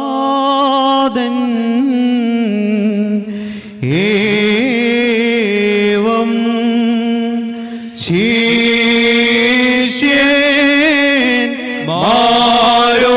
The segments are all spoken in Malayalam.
അരുളീനാദൻ ഏവം ശിഷ്യൻ മാരോ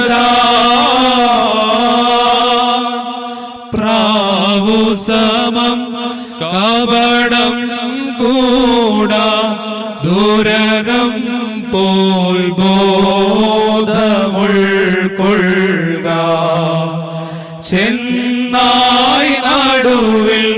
പോൽ ബോധമുൾക്കൊള്ളുക ചെന്നായി നടുവിൽ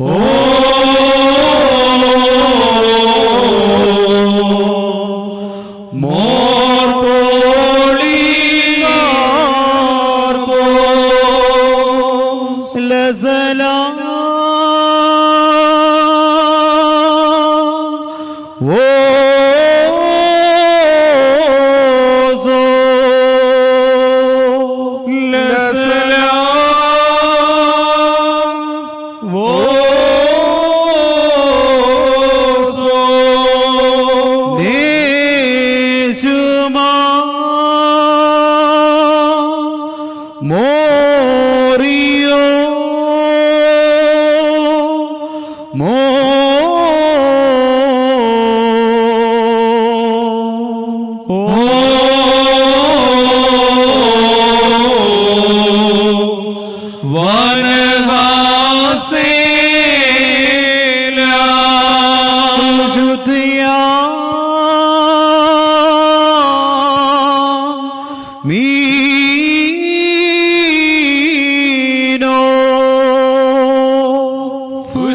Oh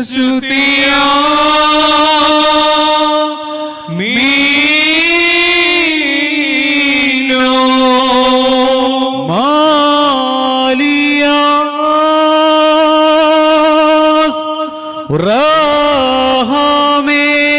സ്തുതിയാ राह में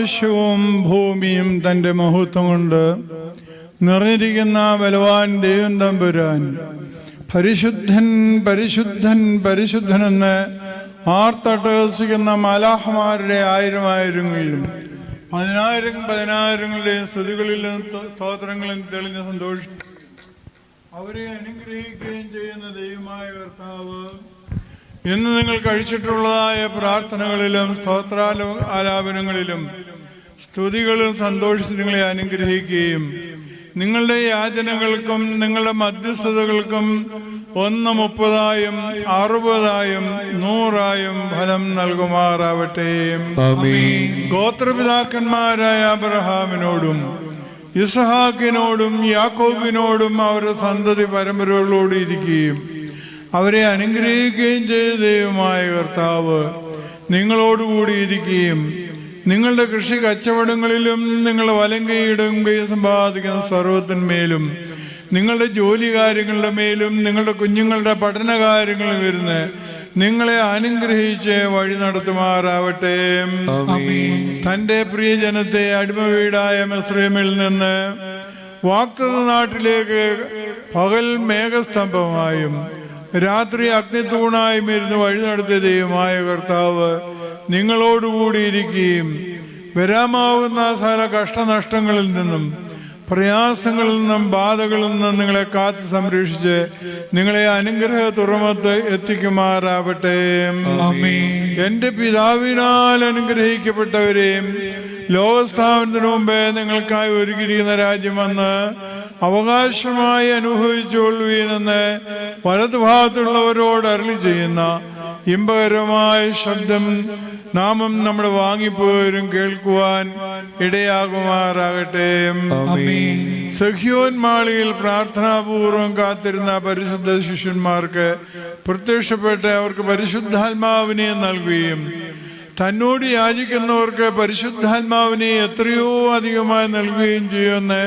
ആകാശവും ഭൂമിയും തന്റെ മഹത്വം കൊണ്ട് നിറഞ്ഞിരിക്കുന്ന ബലവാൻ ദൈവം തമ്പുരാൻ. പരിശുദ്ധൻ പരിശുദ്ധൻ പരിശുദ്ധനെന്ന് ആർത്തട്ടഹസിക്കുന്ന മാലാഹമാരുടെ ആയിരം ആയിരങ്ങളിലും പതിനായിരം പതിനായിരങ്ങളുടെയും സ്തുതികളിലും സ്തോത്രങ്ങളും തെളിഞ്ഞ സന്തോഷം. അവരെ അനുഗ്രഹിക്കുകയും ചെയ്യുന്ന ദൈവമായ കർത്താവ് ഇന്ന് നിങ്ങൾ കഴിച്ചിട്ടുള്ളതായ പ്രാർത്ഥനകളിലും സ്തോത്രാല ആലാപനങ്ങളിലും സ്തുതികളും സന്തോഷിച്ച് നിങ്ങളെ അനുഗ്രഹിക്കുകയും നിങ്ങളുടെ യാചനകൾക്കും നിങ്ങളുടെ മധ്യസ്ഥതകൾക്കും ഒന്ന് മുപ്പതായും അറുപതായും നൂറായും ഫലം നൽകുമാറാവട്ടെ. ഗോത്രപിതാക്കന്മാരായ അബ്രഹാമിനോടും ഇസഹാക്കിനോടും യാക്കോബിനോടും അവരുടെ സന്തതി പരമ്പരകളോട് ഇരിക്കുകയും അവരെ അനുഗ്രഹിക്കുകയും ചെയ്ത ദൈവമായ കർത്താവ് നിങ്ങളോടുകൂടി ഇരിക്കുകയും നിങ്ങളുടെ കൃഷി കച്ചവടങ്ങളിലും നിങ്ങൾ വലം കൈയിടുകയും സമ്പാദിക്കുന്ന സർവത്തിന്മേലും നിങ്ങളുടെ ജോലി കാര്യങ്ങളുടെ മേലും നിങ്ങളുടെ കുഞ്ഞുങ്ങളുടെ പഠന കാര്യങ്ങളിൽ വരുന്ന നിങ്ങളെ അനുഗ്രഹിച്ച് വഴി നടത്തുമാറാവട്ടെ. തന്റെ പ്രിയജനത്തെ അടിമ വീടായ മെസ്രീമിൽ നിന്ന് വാക്തത നാട്ടിലേക്ക് പകൽ മേഘസ്തംഭമായും രാത്രി അഗ്നിത്തൂണായും ഇരുന്ന് വഴി നടത്തിയ ദൈവമായ കർത്താവ് നിങ്ങളോടുകൂടി ഇരിക്കുകയും വരാമാവുന്ന സകല കഷ്ടനഷ്ടങ്ങളിൽ നിന്നും പ്രയാസങ്ങളിൽ നിന്നും ബാധകളിൽ നിന്നും നിങ്ങളെ കാത്തു സംരക്ഷിച്ച് നിങ്ങളെ അനുഗ്രഹ തുറമത്ത് എത്തിക്കുമാറാവട്ടെ എന്റെ പിതാവിനാൽ അനുഗ്രഹിക്കപ്പെട്ടവരെയും ലോകസ്ഥാപനത്തിന് മുമ്പേ നിങ്ങൾക്കായി ഒരുക്കിയിരിക്കുന്ന രാജ്യമെന്ന് അവകാശമായി അനുഭവിച്ചുകൊള്ളുവീനെന്ന് വലതുഭാഗത്തുള്ളവരോട് അരളി ചെയ്യുന്ന ഇമ്പകരമായ ശബ്ദം നാമം നമ്മുടെ വാങ്ങിപ്പോരും കേൾക്കുവാൻ ഇടയാകുമാറാകട്ടെ. സഖ്യോൻ മാളിയിൽ പ്രാർത്ഥനാപൂർവം കാത്തിരുന്ന പരിശുദ്ധ ശിഷ്യന്മാർക്ക് പ്രത്യക്ഷപ്പെട്ട് അവർക്ക് പരിശുദ്ധാത്മാവിനെ നൽകുകയും തന്നോട് യാചിക്കുന്നവർക്ക് പരിശുദ്ധാത്മാവിനെ എത്രയോ അധികമായി നൽകുകയും ചെയ്യുമെന്ന്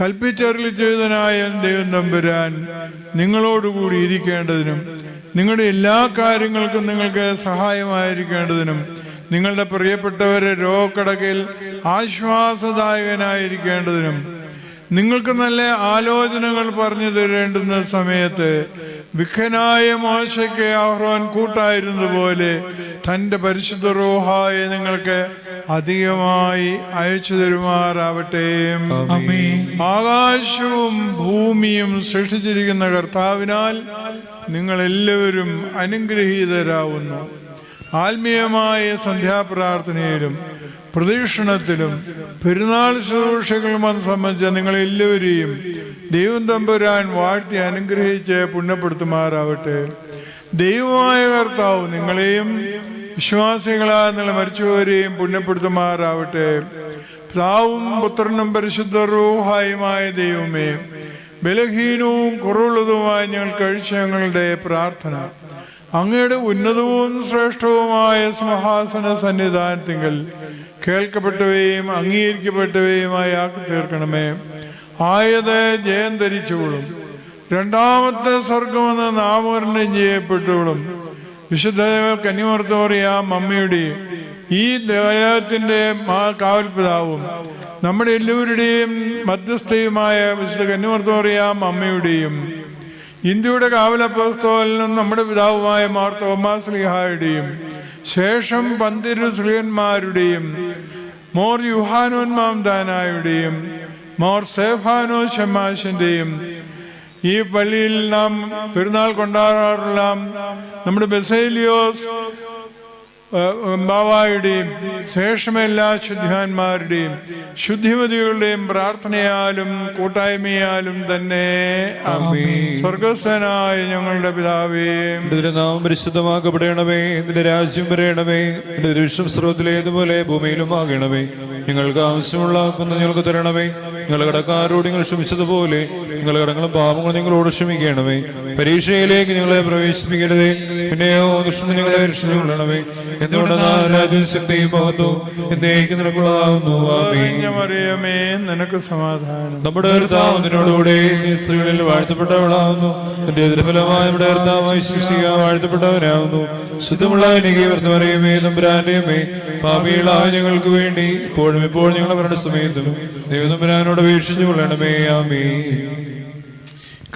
കൽപ്പിച്ചറിൽ ചെയ്തനായ ദൈവം തമ്പുരാൻ നിങ്ങളോടുകൂടി ഇരിക്കേണ്ടതിനും നിങ്ങളുടെ എല്ലാ കാര്യങ്ങൾക്കും നിങ്ങൾക്ക് സഹായമായിരിക്കേണ്ടതിനും നിങ്ങളുടെ പ്രിയപ്പെട്ടവരെ രോഗക്കടകിൽ ആശ്വാസദായകനായിരിക്കേണ്ടതിനും നിങ്ങൾക്ക് നല്ല ആലോചനകൾ പറഞ്ഞു തരേണ്ടുന്ന സമയത്ത് വിഖനായ മോശയ്ക്ക് ആഹ്വാൻ കൂട്ടായിരുന്നതുപോലെ തന്റെ പരിശുദ്ധ റോഹായെ നിങ്ങൾക്ക് അധികമായി അയച്ചു തരുമാറാവട്ടെ. ആകാശവും ഭൂമിയും സൃഷ്ടിച്ചിരിക്കുന്ന കർത്താവിനാൽ നിങ്ങൾ എല്ലാവരും അനുഗ്രഹീതരാവുന്നു. ആത്മീയമായ സന്ധ്യാപ്രാർത്ഥനയിലും പ്രദക്ഷിണത്തിലും പെരുന്നാൾ ശുശ്രൂഷകളുമെന്ന് സംബന്ധിച്ച നിങ്ങളെല്ലാവരെയും ദൈവം തമ്പുരാൻ വാഴ്ത്തി അനുഗ്രഹിച്ച് പുണ്യപ്പെടുത്തുമാറാവട്ടെ. ദൈവമായ കർത്താവ് നിങ്ങളെയും വിശ്വാസികളായ മരിച്ചവരെയും പുണ്യപ്പെടുത്തുമാറാവട്ടെ. പിതാവും പുത്രനും പരിശുദ്ധ റൂഹായുമായ ദൈവമേ ബലഹീനവും കുറവുള്ളതുമായ ഞങ്ങൾ കഴിച്ച ഞങ്ങളുടെ പ്രാർത്ഥന. അങ്ങയുടെ ഉന്നതവും ശ്രേഷ്ഠവുമായ സിംഹാസന സന്നിധാനത്തിങ്കൽ കേൾക്കപ്പെട്ടവയും അംഗീകരിക്കപ്പെട്ടവയുമായി ആക്കി തീർക്കണമേ ആയത് ജയം ധരിച്ചുകൊള്ളും രണ്ടാമത്തെ സ്വർഗമെന്ന് നാമകരണം ചെയ്യപ്പെട്ടുകൊള്ളും. വിശുദ്ധ കന്യമർത്തോറിയ അമ്മയുടെയും ഈ ദേവാലയത്തിന്റെ മാ കാവൽപിതാവും നമ്മുടെ എല്ലാവരുടെയും മധ്യസ്ഥയുമായ വിശുദ്ധ കന്യമർത്തോറിയ അമ്മയുടെയും ഇന്ത്യയുടെ കാവലപ്പസ്തോലിനും നമ്മുടെ പിതാവുമായ മാർ ലിഹായുടെയും ശേഷം പന്തിരു ശ്രീയന്മാരുടെയും മോർ യുഹാനോൻ മാംദാനായുടെയും മോർ സേഫാനോ ഷമാഷിന്റെയും ഈ പള്ളിയിൽ നാം പെരുന്നാൾ കൊണ്ടാടാറുള്ള. നമ്മുടെ ബസേലിയോസ് ബാവായുടെയും ശേഷമെല്ലാ ശുദ്ധിമാന്മാരുടെയും ശുദ്ധിമതികളുടെയും പ്രാർത്ഥനയാലും കൂട്ടായ്മയാലും തന്നെ സ്വർഗസ്ഥനായ ഞങ്ങളുടെ പിതാവേ. നിന്റെ നാമം പരിശുദ്ധമാക്കപ്പെടണമേ. നിന്റെ രാജ്യം വരയണമേ നിന്റെ വിശ്വം സ്രോതത്തിലേതുപോലെ ഭൂമിയിലും ആകണമേ ഞങ്ങൾക്ക് ആവശ്യമുള്ള ഞങ്ങൾക്ക് തരണമേ. നിങ്ങൾ കടക്കാരോട് നിങ്ങൾ ക്ഷമിച്ചതുപോലെ നിങ്ങളുടെ കടങ്ങളും പാപങ്ങളും നിങ്ങളോട് ക്ഷമിക്കണമേ. പരീക്ഷയിലേക്ക് നിങ്ങളെ പ്രവേശിപ്പിക്കരുതേ. പിന്നെയോ ദുഷ്ടം നിങ്ങളെ രക്ഷിച്ചുകൊള്ളണമേ. എന്തുകൊണ്ടെന്നാൽ രാജ്യം ശക്തിയും മഹത്വവും എന്നേക്ക് നിനക്കുള്ളാവുന്നു നിനക്ക് സമാധാനം. നമ്മുടെ കർത്താവ് നിന്നോടുകൂടെ സ്ത്രീകളിൽ വാഴ്ത്തപ്പെട്ടവളാവുന്നു. എന്റെ എതിർഫലമായ നമ്മുടെ കർത്താവായി ശിക്ഷിക വാഴ്ത്തപ്പെട്ടവനാവുന്നു. ശുദ്ധമുള്ള എനിക്ക് വർത്തമറിയമേ തമ്പുരാന്റെയുമേ പാപികളായ ഞങ്ങൾക്ക് വേണ്ടി ഇപ്പോഴും ഇപ്പോഴും ഞങ്ങളുടെ സമയത്തും ദൈവതമ്പുരാനോട് വീക്ഷിച്ചു കൊള്ളണമേ ആമേ